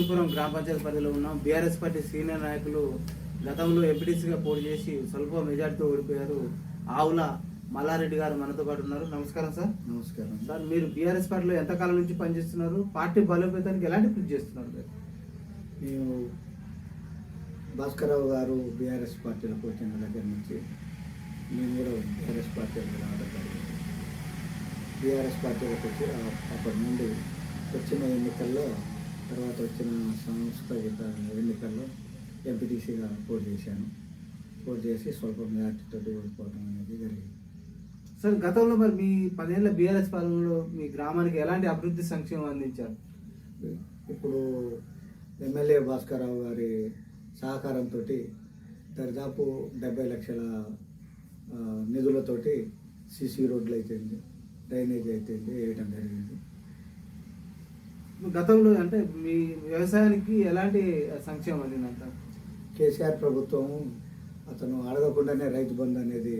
లక్ష్మీపురం గ్రామ పంచాయతీ పరిధిలో ఉన్నాం బీఆర్ఎస్ పార్టీ సీనియర్ నాయకులు గతంలో ఎంపీటీసీగా పోటీ చేసి స్వల్ప మెజార్టీతో ఓడిపోయారు ఆవుల మల్లారెడ్డి గారు మనతో పాటు ఉన్నారు. నమస్కారం సార్. నమస్కారం. సార్ మీరు బీఆర్ఎస్ పార్టీలో ఎంతకాలం నుంచి పనిచేస్తున్నారు? పార్టీ బలోపేతానికి ఎలాంటి కృషి చేస్తున్నారు మీరు? మేము భాస్కరరావు గారు బీఆర్ఎస్ పార్టీలోకి వచ్చిన దగ్గర నుంచి మేము కూడా బీఆర్ఎస్ పార్టీలో రావడం జరిగింది. బీఆర్ఎస్ పార్టీలోకి వచ్చి అప్పటి నుండి వచ్చిన ఎన్నికల్లో తర్వాత వచ్చిన సంస్థాగత ఎన్నికల్లో ఎంపీటీసీగా పోటీ చేశాను. పోటీ చేసి స్వల్ప మెజార్టీతో ఓడిపోవడం అనేది జరిగింది. సార్ గతంలో మరి మీ పదేళ్ళ బీఆర్ఎస్ పాలనలో మీ గ్రామానికి ఎలాంటి అభివృద్ధి సంక్షేమం అందించారు? ఇప్పుడు ఎమ్మెల్యే భాస్కరరావు గారి సహకారంతో దరిదాపు డెబ్బై లక్షల నిధులతోటి సిసి రోడ్లు అయితేంది డ్రైనేజ్ అయితేంది వేయడం జరిగింది. గతంలో అంటే మీ వ్యవసాయానికి ఎలాంటి సంక్షేమం అందిందంట? కేసీఆర్ ప్రభుత్వం అతను అడగకుండానే రైతు బంధు అనేది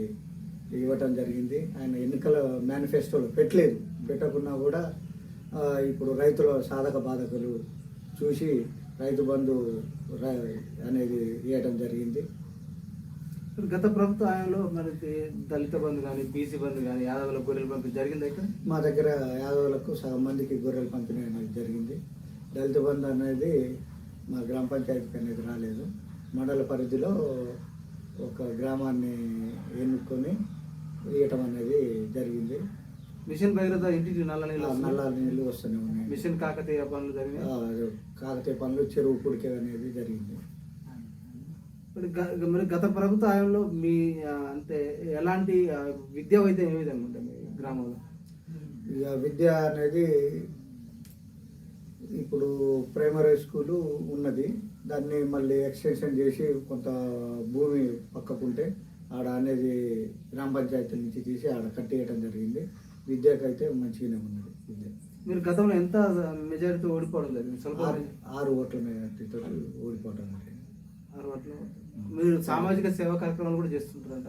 ఇవ్వటం జరిగింది. ఆయన ఎన్నికల మేనిఫెస్టోలో పెట్టలేదు. పెట్టకున్నా కూడా ఇప్పుడు రైతుల సాధక బాధకులు చూసి రైతు బంధు అనేది ఇవ్వటం జరిగింది. గత ప్రభుత్వ హయాంలో మరి దళిత బంధు కానీ బీసీ బంధు కానీ యాదవుల గొర్రెల పంపిణీ జరిగింది ఇక్కడ? మా దగ్గర యాదవులకు సగం మందికి గొర్రెల పంపిణీ అనేది జరిగింది. దళిత బంధు అనేది మా గ్రామ పంచాయతీకి అనేది రాలేదు. మండల పరిధిలో ఒక గ్రామాన్ని ఎన్నుకొని ఇవ్వటం అనేది జరిగింది. మిషన్ భగీరథ ఇంటికి నల్ల నీళ్ళు. నల్ల నీళ్ళు వస్తూనే ఉన్నాయి. మిషన్ కాకతీయ పనులు జరిగినాయి? కాకతీయ పనులు చెరువు పుడికే అనేది జరిగింది. మరి గత ప్రభుత్వ హయాంలో మీ అంటే ఎలాంటి విద్యా వైద్యం ఏ విధంగా ఉంటుంది గ్రామంలో? ఇక విద్య అనేది ఇప్పుడు ప్రైమరీ స్కూలు ఉన్నది. దాన్ని మళ్ళీ ఎక్స్టెన్షన్ చేసి కొంత భూమి పక్కకుంటే ఆడ అనేది గ్రామ పంచాయతీ నుంచి తీసి ఆడ కట్టేయటం జరిగింది. విద్యకైతే మంచిగానే ఉన్నది విద్య. మీరు గతంలో ఎంత మెజారిటీ ఓడిపోవడం జరిగింది స్వల్ప ఆరు ఓట్ల మేరతో ఓడిపోవటం జరిగింది మీరు సామాజిక సేవా కార్యక్రమాలు కూడా చేస్తుంటారంట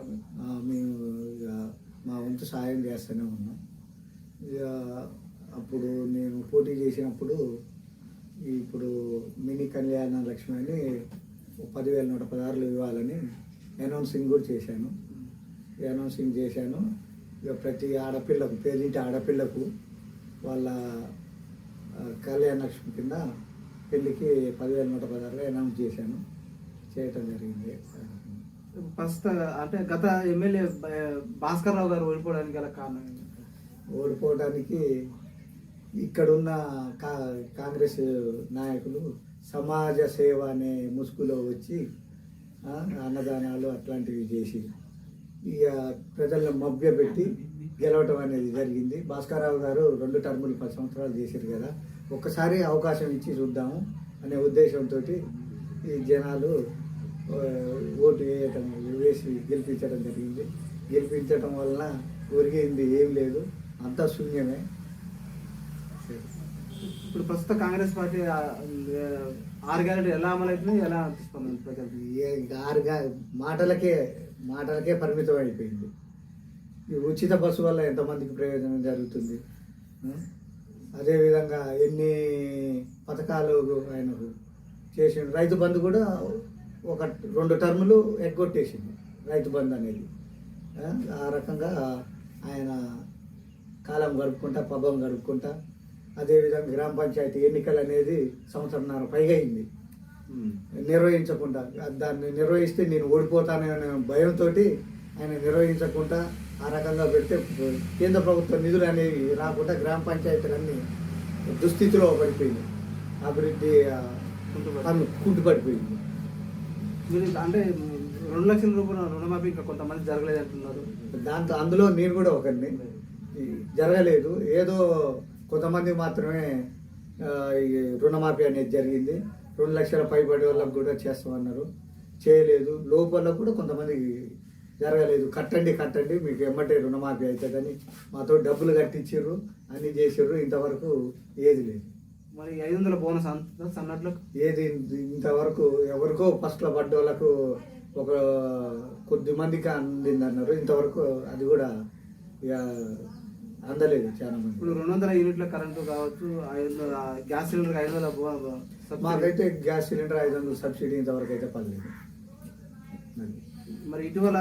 మేము ఇక మా వంతు సాయం చేస్తూనే ఉన్నాం. ఇక అప్పుడు నేను పోటీ చేసినప్పుడు ఇప్పుడు మినీ కళ్యాణ లక్ష్మి అని పదివేల నూట పదహారులు ఇవ్వాలని అనౌన్సింగ్ కూడా చేశాను. అనౌన్సింగ్ చేశాను. ఇక ప్రతి ఆడపిల్లకు పేరింటి ఆడపిల్లకు వాళ్ళ కళ్యాణ లక్ష్మి కింద పెళ్ళికి పదివేల నూట పదహారులు అనౌన్స్ చేశాను. చేయటం జరిగింది. ఫస్ట్ అంటే గత ఎమ్మెల్యే భాస్కర్ రావు గారు ఓడిపోవడానికి గల కారణం? ఓడిపోవడానికి ఇక్కడున్న కా కాంగ్రెస్ నాయకులు సమాజ సేవ అనే ముసుగులో వచ్చి అన్నదానాలు అట్లాంటివి చేసి ఇక ప్రజలను మభ్యపెట్టి గెలవటం అనేది జరిగింది. భాస్కరరావు గారు రెండు టర్ములు పది సంవత్సరాలు చేశారు కదా. ఒక్కసారి అవకాశం ఇచ్చి చూద్దాము అనే ఉద్దేశంతో ఈ జనాలు ఓటు వేయటం వేసి గెలిపించడం జరిగింది. గెలిపించటం వలన ఒరిగింది ఏం లేదు. అంతా శూన్యమే. ఇప్పుడు ప్రస్తుత కాంగ్రెస్ పార్టీ ఆరు గ్యారెంటీ ఎలా అమలవుతుంది? ఎలా అనిపిస్తుంది ప్రజలకు? ఏ- ఇంకా ఆరుగా మాటలకే మాటలకే పరిమితం అయిపోయింది. ఈ ఉచిత బస్సు వల్ల ఎంతమందికి ప్రయోజనం జరుగుతుంది? అదేవిధంగా ఎన్ని పథకాలు ఆయనకు చేసిండు? రైతు బంధు కూడా ఒక రెండు టర్ములు ఎగ్గొట్టేసింది రైతు బంధు అనేది. ఆ? రకంగా ఆయన కాలం గడుపుకుంటా పబ్బం గడుపుకుంటా అదేవిధంగా గ్రామ పంచాయతీ ఎన్నికలు అనేది సంవత్సరంన్నర పైగా అయింది. నిర్వహించకుండా దాన్ని నిర్వహిస్తే నేను ఓడిపోతాననే భయంతో ఆయన నిర్వహించకుండా ఆ రకంగా పెడితే కేంద్ర ప్రభుత్వ నిధులు అనేవి రాకుండా గ్రామ పంచాయతీలన్నీ దుస్థితిలో పడిపోయింది. అభివృద్ధి కుంటుపడిపోయింది. మీరు అంటే రెండు లక్షల రూపాయల రుణమాఫీ ఇంకా కొంతమంది జరగలేదు అంటున్నారు దాంతో అందులో నేను కూడా ఒకరిని. జరగలేదు. ఏదో కొంతమంది మాత్రమే రుణమాఫీ అనేది జరిగింది. రెండు లక్షల పైబడి వాళ్ళకు కూడా చేస్తామన్నారు. చేయలేదు. లోపల కూడా కొంతమంది జరగలేదు. కట్టండి కట్టండి. మీకు ఎమ్మటే రుణమాఫీ అవుతుందని మాతో డబ్బులు కట్టించారు అన్ని చేసారు ఇంతవరకు ఏది లేదు. మరి ఐదు వందల బోనస్ అంత సన్నట్లకు ఏది ఇంతవరకు ఎవరికో ఫస్ట్లో పడ్డ వాళ్ళకు ఒక కొద్ది మందికి అందింది అన్నారు ఇంతవరకు అది కూడా ఇక అందలేదు చాలా మంది. ఇప్పుడు రెండు వందల యూనిట్ల కరెంటు కావచ్చు ఐదు వందల గ్యాస్ సిలిండర్ ఐదు వందల? మాకైతే గ్యాస్ సిలిండర్ ఐదు వందలు సబ్సిడీ ఇంతవరకు అయితే పడలేదు. మరి ఇటీవల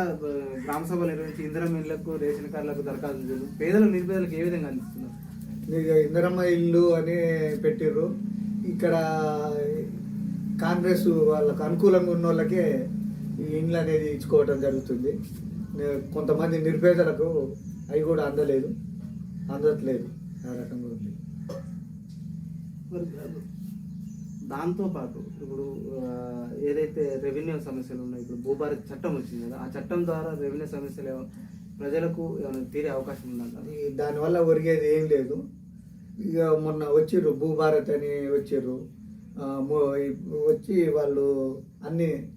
గ్రామ సభలు నిర్వహించి ఇందిరం ఇళ్ళకు రేషన్ కార్డులకు దరఖాస్తు పేదలకు నిరుపేదలకు ఏ విధంగా అందిస్తున్నారు? ఇందిరమ్మ ఇల్లు అని పెట్టిర్రు. ఇక్కడ కాంగ్రెస్ వాళ్ళకు అనుకూలంగా ఉన్న వాళ్ళకే ఈ ఇండ్లు అనేది ఇచ్చుకోవటం జరుగుతుంది. కొంతమంది నిరుపేదలకు అవి కూడా అందలేదు. అందట్లేదు ఆ రకంగా ఉంది. మరి దాంతో పాటు ఇప్పుడు ఏదైతే రెవెన్యూ సమస్యలు ఉన్నాయో ఇప్పుడు భూభారత్ చట్టం వచ్చింది కదా ఆ చట్టం ద్వారా రెవెన్యూ సమస్యలు ప్రజలకు ఏమైనా తీరే అవకాశం ఉందంటారు అది దానివల్ల ఒరిగేది ఏం లేదు. ఇక మొన్న వచ్చిర్రు భూభారత్ అని వచ్చిర్రు. మొ- వచ్చి వాళ్ళు అన్ని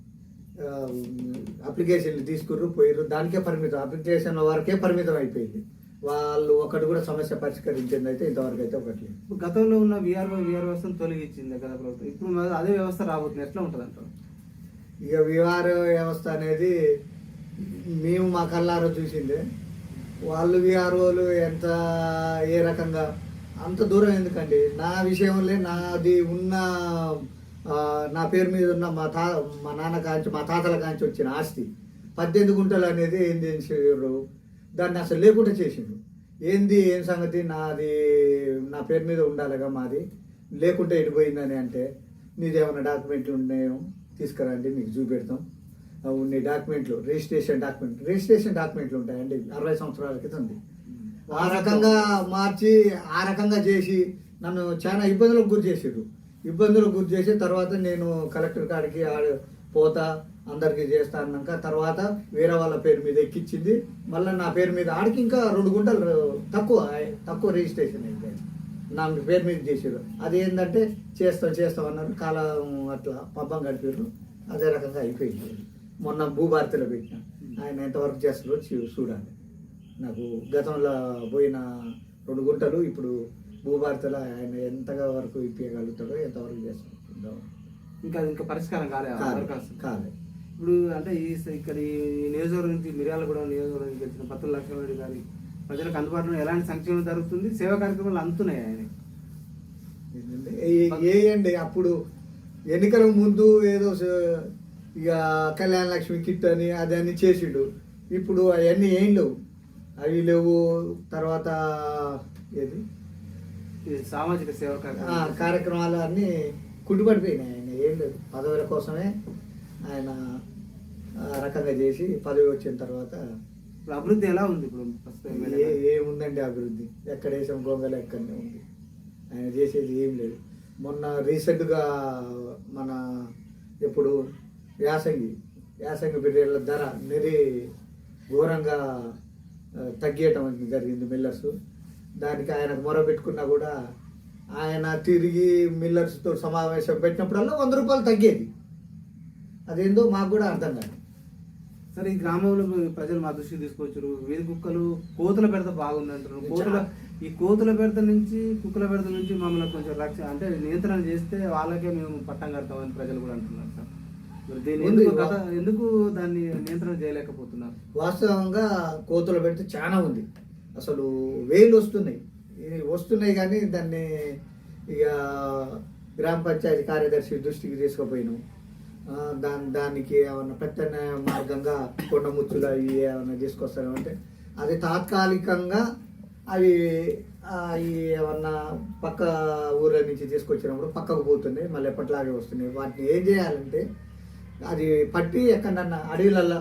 అప్లికేషన్లు తీసుకుర్రు పోయిర్రు. దానికే పరిమితం అప్లికేషన్ వరకే పరిమితం అయిపోయింది. వాళ్ళు ఒకటి కూడా సమస్య పరిష్కరించింది అయితే ఇంతవరకు అయితే ఒకటి గతంలో ఉన్న విఆర్ఓ విఆర్ వ్యవస్థను తొలగించింది కదా ప్రభుత్వం. ఇప్పుడు అదే వ్యవస్థ రాబోతుంది. ఎట్లా ఉంటుంది అంటారు? ఇక విహార వ్యవస్థ అనేది మేము మా కళ్ళారా చూసిందే. వాళ్ళు విఆర్ఓలు ఎంత ఏ రకంగా అంత దూరం ఎందుకండి? నా విషయంలో నాది ఉన్న నా పేరు మీద ఉన్న మా తా మా నాన్న కాంచి మా తాతల కాంచి వచ్చిన ఆస్తి. పద్దెనిమిది గుంటలు అనేది ఏంది చేసారు దాన్ని అసలు లేకుండా చేసిండ్రు ఏంది ఏం సంగతి? నాది నా పేరు మీద ఉండాలిగా మాది. లేకుంటే ఎడిపోయిందని అంటే నీదేమైనా డాక్యుమెంట్లు ఉన్నాయో తీసుకురండి మీకు చూపెడతాం. ఆ డాక్యుమెంట్లు రిజిస్ట్రేషన్ డాక్యుమెంట్ రిజిస్ట్రేషన్ డాక్యుమెంట్లు ఉంటాయండి. అరవై సంవత్సరాల క్రితం ఉంది. ఆ రకంగా మార్చి ఆ రకంగా చేసి నన్ను చాలా ఇబ్బందులకు గురి చేసాడు. ఇబ్బందులకు గురి చేసి తర్వాత నేను కలెక్టర్ కాడికి ఆడ- పోతా అందరికీ చేస్తా అన్నాక తర్వాత వేరే వాళ్ళ పేరు మీద ఎక్కించింది మళ్ళీ నా పేరు మీద ఆడికి ఇంకా రెండు గుంటలు తక్కువ తక్కువ రిజిస్ట్రేషన్ అయితే నా పేరు మీద చేసారు అది ఏంటంటే చేస్తాం చేస్తాం అన్నారు. కాలం అట్లా పబ్బం గడిపారు అదే రకంగా అయిపోయింది. మొన్న భూభారతిలో పెట్టిన. ఆయన ఎంతవరకు చేస్తారో చూ- చూడాలి. నాకు గతంలో పోయిన రెండు గుంటలు ఇప్పుడు భూభారతిలో ఆయన ఎంతగా వరకు ఇప్పగలుగుతాడో ఎంతవరకు చేస్తాడో ఇంకా ఇంకా పరిష్కారం కాలే ఆ కాలే. ఇప్పుడు అంటే ఈ ఇక్కడ ఈ నియోజకవర్గం నుంచి మిర్యాలగూడ నియోజకవర్గం నుంచి వచ్చిన పత్తుల లక్ష్మణరెడ్డి గారి ప్రజలకు అందుబాటులో ఎలాంటి సంక్షేమం జరుగుతుంది? సేవా కార్యక్రమాలు అందుతున్నాయి ఆయన ఏంటంటే అప్పుడు ఎన్నికల ముందు ఏదో ఇక కళ్యాణ లక్ష్మి కిట్ అని అదని చేసిండు. ఇప్పుడు అవన్నీ ఏం లేవు. అవి లేవు తర్వాత ఏది? సామాజిక సేవా కార్యక్రమాలు అన్నీ కుట్టుబడిపోయినాయి ఆయన ఏం లేదు. పదవుల కోసమే ఆయన రకంగా చేసి పదవి వచ్చిన తర్వాత అభివృద్ధి ఎలా ఉంది ఇప్పుడు ఏ? ఏముందండి అభివృద్ధి? ఎక్కడ వేసాం గొంగలు ఎక్కడనే ఉంది. ఆయన చేసేది ఏం లేదు. మొన్న రీసెంట్గా మన ఇప్పుడు యాసంగి యాసంగి బిర్యానీల ధర నిరి ఘోరంగా తగ్గియటం జరిగింది మిల్లర్స్. దానికి ఆయనకు మొర పెట్టుకున్నా కూడా ఆయన తిరిగి మిల్లర్స్తో సమావేశం పెట్టినప్పుడల్లా వంద రూపాయలు తగ్గేది. అదేందో మాకు కూడా అర్థం కాదు. సరే ఈ గ్రామంలో ప్రజలు మా దృష్టికి తీసుకొచ్చారు. వీధి కుక్కలు కోతుల పెడత బాగుంది అంటారు కోతుల ఈ కోతుల పెడత నుంచి కుక్కల పెడత నుంచి మమ్మల్ని కొంచెం రక్ష అంటే నియంత్రణ చేస్తే వాళ్ళకే మేము పట్టం కడతామని ప్రజలు కూడా అంటున్నారు సార్. ఎందుకు దాన్ని నియంత్రణ చేయలేకపోతున్నారు? వాస్తవంగా కోతులు పెడితే చాలా ఉంది. అసలు వేలు వస్తున్నాయి. వస్తున్నాయి కానీ దాన్ని ఇక గ్రామ పంచాయతీ కార్యదర్శి దృష్టికి తీసుకుపోయినాం. దాని దానికి ఏమన్నా ప్రత్యామ్నాయ మార్గంగా కొండ ముచ్చులు అవి ఏమన్నా తీసుకొస్తామంటే అది తాత్కాలికంగా అవి ఈ ఏమన్నా పక్క ఊర్ల నుంచి తీసుకొచ్చినప్పుడు పక్కకు పోతున్నాయి. మళ్ళీ ఎప్పటిలాగే వస్తున్నాయి. వాటిని ఏం చేయాలంటే అది పట్టి ఎక్కడన్నా అడవిలల్లో.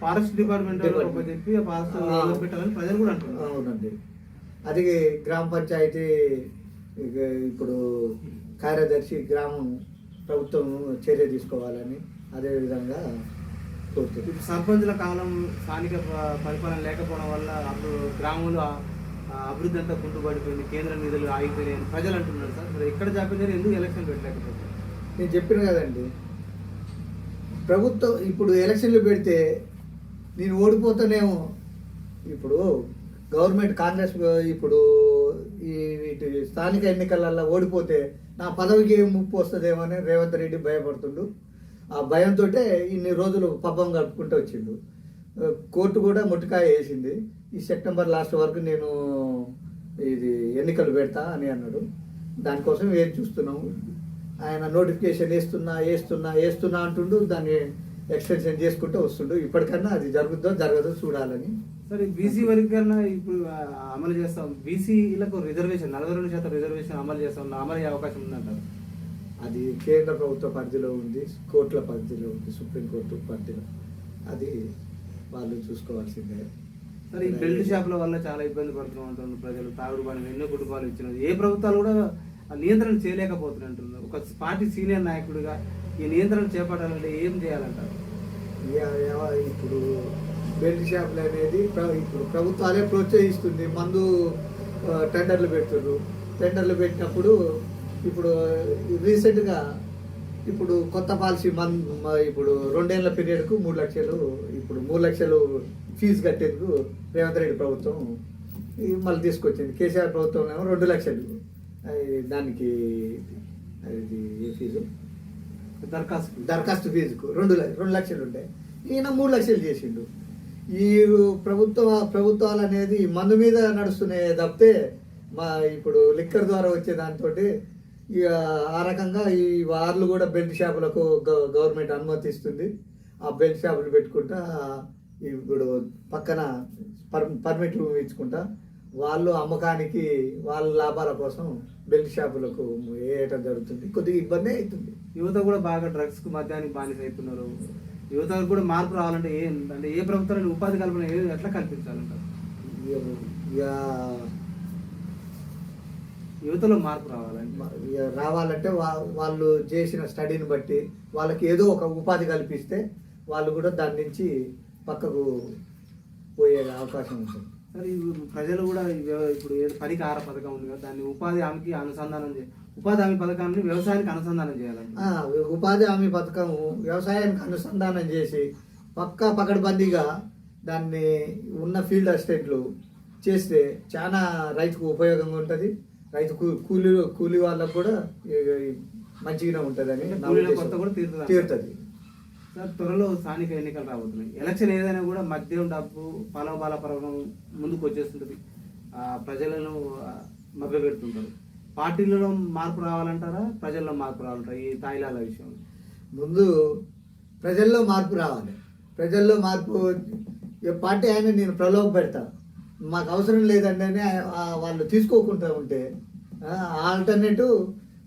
Forest department. చెప్పి ఫారెస్ట్ పెట్టాలని ప్రజలు కూడా అంటున్నారు. అవునండి. అది గ్రామ పంచాయతీ ఇప్పుడు కార్యదర్శి గ్రామం ప్రభుత్వం చర్య తీసుకోవాలని అదేవిధంగా కోరుతుంది. సర్పంచుల కాలం స్థానిక పరిపాలన లేకపోవడం వల్ల అప్పుడు గ్రామంలో అభివృద్ధి అంతా కుంటుపడిపోయింది కేంద్ర నిధులు ఆగిపోయినాయి అని ప్రజలు అంటున్నారు సార్. మరి ఎక్కడ జాప్యం ఎందుకు ఎలక్షన్ పెట్టలేకపోతే నేను చెప్పిన కదండి ప్రభుత్వం ఇప్పుడు ఎలక్షన్లు పెడితే నేను ఓడిపోతానేమో. ఇప్పుడు గవర్నమెంట్ కాంగ్రెస్ ఇప్పుడు ఈ వీటి స్థానిక ఎన్నికలలో ఓడిపోతే నా పదవికి ఏం ముప్పు వస్తుందేమో అని రేవంత్ రెడ్డి భయపడుతుండు. ఆ భయంతో ఇన్ని రోజులు పబ్బం గడుపుకుంటూ వచ్చిండు. కోర్టు కూడా ముట్టికాయ వేసింది. ఈ సెప్టెంబర్ లాస్ట్ వరకు నేను ఇది ఎన్నికలు పెడతా అని అన్నాడు. దానికోసం ఏం చూస్తున్నాము ఆయన నోటిఫికేషన్ వేస్తున్నా వేస్తున్నా వేస్తున్నా అంటుండు దాన్ని ఎక్స్టెన్షన్ చేసుకుంటూ వస్తుండు. ఇప్పటికన్నా అది జరుగుద్దో జరగదో చూడాలని. సరే బీసీ వర్గీకరణ ఇప్పుడు అమలు చేస్తాం. బీసీలకు రిజర్వేషన్ నలభై రెండు శాతం రిజర్వేషన్ అమలు చేస్తాం అమలు అయ్యే అవకాశం ఉందంటారు. అది కేంద్ర ప్రభుత్వ పరిధిలో ఉంది కోర్టుల పరిధిలో ఉంది సుప్రీంకోర్టు పరిధిలో. అది వాళ్ళు చూసుకోవాల్సిందే. సరే ఈ బెల్ట్ షాపుల వల్ల చాలా ఇబ్బంది పడుతున్నాం అంటున్నారు ప్రజలు. తాగుడు పని ఎన్నో కుటుంబాలు ఇచ్చినారు. ఏ ప్రభుత్వాలు కూడా నియంత్రణ చేయలేకపోతున్నట్టుంది. ఒక పార్టీ సీనియర్ నాయకుడిగా ఈ నియంత్రణ చేపట్టాలంటే ఏం చేయాలంటారు? ఇప్పుడు బెల్ట్ షాపులు అనేది ఇప్పుడు ఇప్పుడు ప్రభుత్వాలే ప్రోత్సహిస్తుంది. మందు టెండర్లు పెడుతున్నారు టెండర్లు పెట్టినప్పుడు ఇప్పుడు రీసెంట్గా ఇప్పుడు కొత్త పాలసీ మన్ ఇప్పుడు రెండేళ్ళ పీరియడ్కు మూడు లక్షలు ఇప్పుడు మూడు లక్షలు ఫీజు కట్టేందుకు రేవంత్ రెడ్డి ప్రభుత్వం మళ్ళీ తీసుకొచ్చింది. కేసీఆర్ ప్రభుత్వం ఏమో రెండు లక్షలు. దానికి అది ఏ ఫీజు? దరఖాస్తు. దరఖాస్తు ఫీజుకు రెండు ల- రెండు లక్షలు ఉంటాయి ఈయన మూడు లక్షలు చేసిండు. ఈ ప్రభుత్వ ప్రభుత్వాలు అనేది మందు మీద నడుస్తున్నాయి తప్పితే మా ఇప్పుడు లిక్కర్ ద్వారా వచ్చే దాంతో ఇక ఆ రకంగా ఈ వాళ్ళు కూడా బెల్ట్ షాపులకు గవర్నమెంట్ అనుమతిస్తుంది. ఆ బెల్ట్ షాపులు పెట్టుకుంటా ఇప్పుడు పక్కన పర్ పర్మిట్లు ఇచ్చుకుంటా వాళ్ళు అమ్మకానికి వాళ్ళ లాభాల కోసం బెల్ట్ షాపులకు వేయటం జరుగుతుంది. కొద్దిగా ఇబ్బంది అవుతుంది. యువత కూడా బాగా డ్రగ్స్కు మద్యానికి బానిస అవుతున్నారు యువతకు కూడా మార్పు రావాలంటే ఏం అంటే ఏ ప్రభుత్వాన్ని ఉపాధి కల్పన ఎట్లా కల్పించాలంటారు? యువతలో మార్పు రావాలంటే రావాలంటే వా- వాళ్ళు చేసిన స్టడీని బట్టి వాళ్ళకి ఏదో ఒక ఉపాధి కల్పిస్తే వాళ్ళు కూడా దాని నుంచి పక్కకు పోయే అవకాశం ఉంటుంది. ఇప్పుడు ప్రజలు కూడా ఇప్పుడు ఏదో పనికి ఆహార పథకం ఉంది కదా దాన్ని ఉపాధి హామీకి అనుసంధానం చే ఉపాధి హామీ పథకాన్ని వ్యవసాయానికి అనుసంధానం చేయాలంట. ఆ, ఉపాధి హామీ పథకం వ్యవసాయానికి అనుసంధానం చేసి పక్కా పకడ్బందీగా దాన్ని ఉన్న ఫీల్డ్ అసిస్టెంట్లు చేస్తే చాలా రైతుకు ఉపయోగంగా ఉంటుంది. రైతు కూలీ కూలీ వాళ్ళకు కూడా మంచిగానే ఉంటుందని కూడా తీరుతుంది. సార్ త్వరలో స్థానిక ఎన్నికలు రాబోతున్నాయి. ఎలక్షన్ ఏదైనా కూడా మద్యం డబ్బు పాలబాల పర్వం ముందుకు వచ్చేస్తుంటుంది. ఆ, ప్రజలను ఆ, మభ్యపెడుతుంటారు పార్టీలలో మార్పు రావాలంటారా? ప్రజల్లో మార్పు రావాలంటారా? ఈ తాయిలాల విషయం ముందు ప్రజల్లో మార్పు రావాలి. ప్రజల్లో మార్పు పార్టీ ఆయన నేను ప్రలోభ పెడతా. మాకు అవసరం లేదంటే వాళ్ళు తీసుకోకుండా ఉంటే ఆల్టర్నేటివ్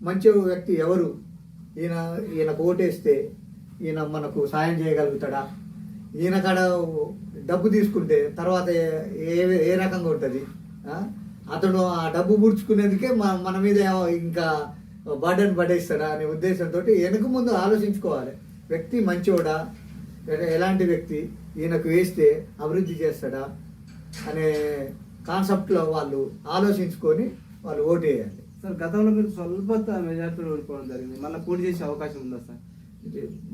మంచి వ్యక్తి ఎవరు? ఈయన ఈయనకు ఓటేస్తే ఈయన మనకు సాయం చేయగలుగుతాడా? ఈయన కాడ డబ్బు తీసుకుంటే తర్వాత ఏ- ఏ రకంగా ఉంటుంది? అతను ఆ డబ్బు పుడుచుకునేందుకే మన మన మీద ఇంకా బర్డన్ పడేస్తాడా అనే ఉద్దేశంతో వెనక ముందు ఆలోచించుకోవాలి. వ్యక్తి మంచివాడా ఎలాంటి వ్యక్తి ఈయనకు వేస్తే అభివృద్ధి చేస్తాడా? అనే కాన్సెప్ట్లో వాళ్ళు ఆలోచించుకొని వాళ్ళు ఓటు వేయాలి. సార్ గతంలో మీరు స్వల్పత మెజార్టీ ఓడిపోవడం జరిగింది. మళ్ళీ పోటీ చేసే అవకాశం ఉందా సార్?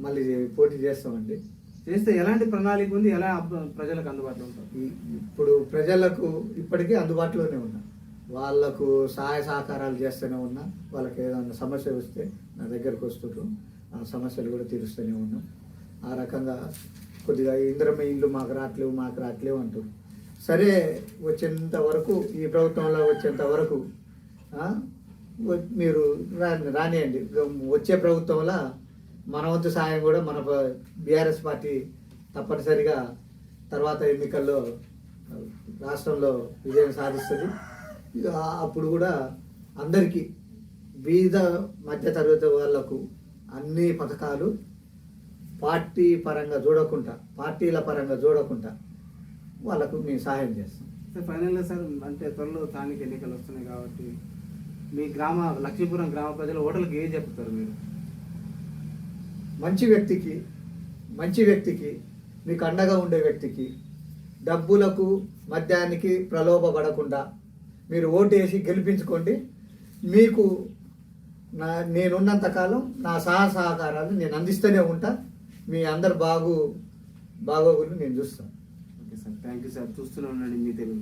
మళ్ళీ పోటీ చేస్తామండి. చేస్తే ఎలాంటి ప్రణాళిక ఉంది? ఎలా ప్రజలకు అందుబాటులో ఉంటారు? ఇప్పుడు ప్రజలకు ఇప్పటికీ అందుబాటులోనే ఉన్నా. వాళ్ళకు సహాయ సహకారాలు చేస్తూనే ఉన్నా. వాళ్ళకి ఏదైనా సమస్య వస్తే నా దగ్గరకు వస్తుండ్రు ఆ సమస్యలు కూడా తీరుస్తూనే ఉన్నాం. ఆ రకంగా కొద్దిగా ఇంద్రమ ఇల్లు మాకు రావట్లేవు మాకు రావట్లేవు అంటారు సరే వచ్చేంత వరకు ఈ ప్రభుత్వంలో వచ్చేంత వరకు మీరు రాని రానియండి. వచ్చే ప్రభుత్వంలో మన వంతు సాయం కూడా మన బీఆర్ఎస్ పార్టీ తప్పనిసరిగా తర్వాత ఎన్నికల్లో రాష్ట్రంలో విజయం సాధిస్తుంది. అప్పుడు కూడా అందరికీ బీద మధ్యతరగతి వాళ్ళకు అన్ని పథకాలు పార్టీ పరంగా చూడకుండా పార్టీల పరంగా చూడకుండా వాళ్ళకు మేము సహాయం చేస్తాం. సార్ ఫైనల్గా సార్ అంటే త్వరలో స్థానిక ఎన్నికలు వస్తున్నాయి కాబట్టి మీ గ్రామ లక్ష్మీపురం గ్రామ ప్రజల ఓటర్లకు ఏం చెప్తారు మీరు? మంచి వ్యక్తికి మంచి వ్యక్తికి మీకు అండగా ఉండే వ్యక్తికి డబ్బులకు మద్యానికి ప్రలోభపడకుండా మీరు ఓటేసి గెలిపించుకోండి. మీకు నా నేనున్నంతకాలం నా సహా సహకారాలు నేను అందిస్తూనే ఉంటా. మీ అందరు బాగు బాగోగులు నేను చూస్తాను. Okay sir. Thank you sir. చూస్తూనే ఉండండి మీ తెలుగు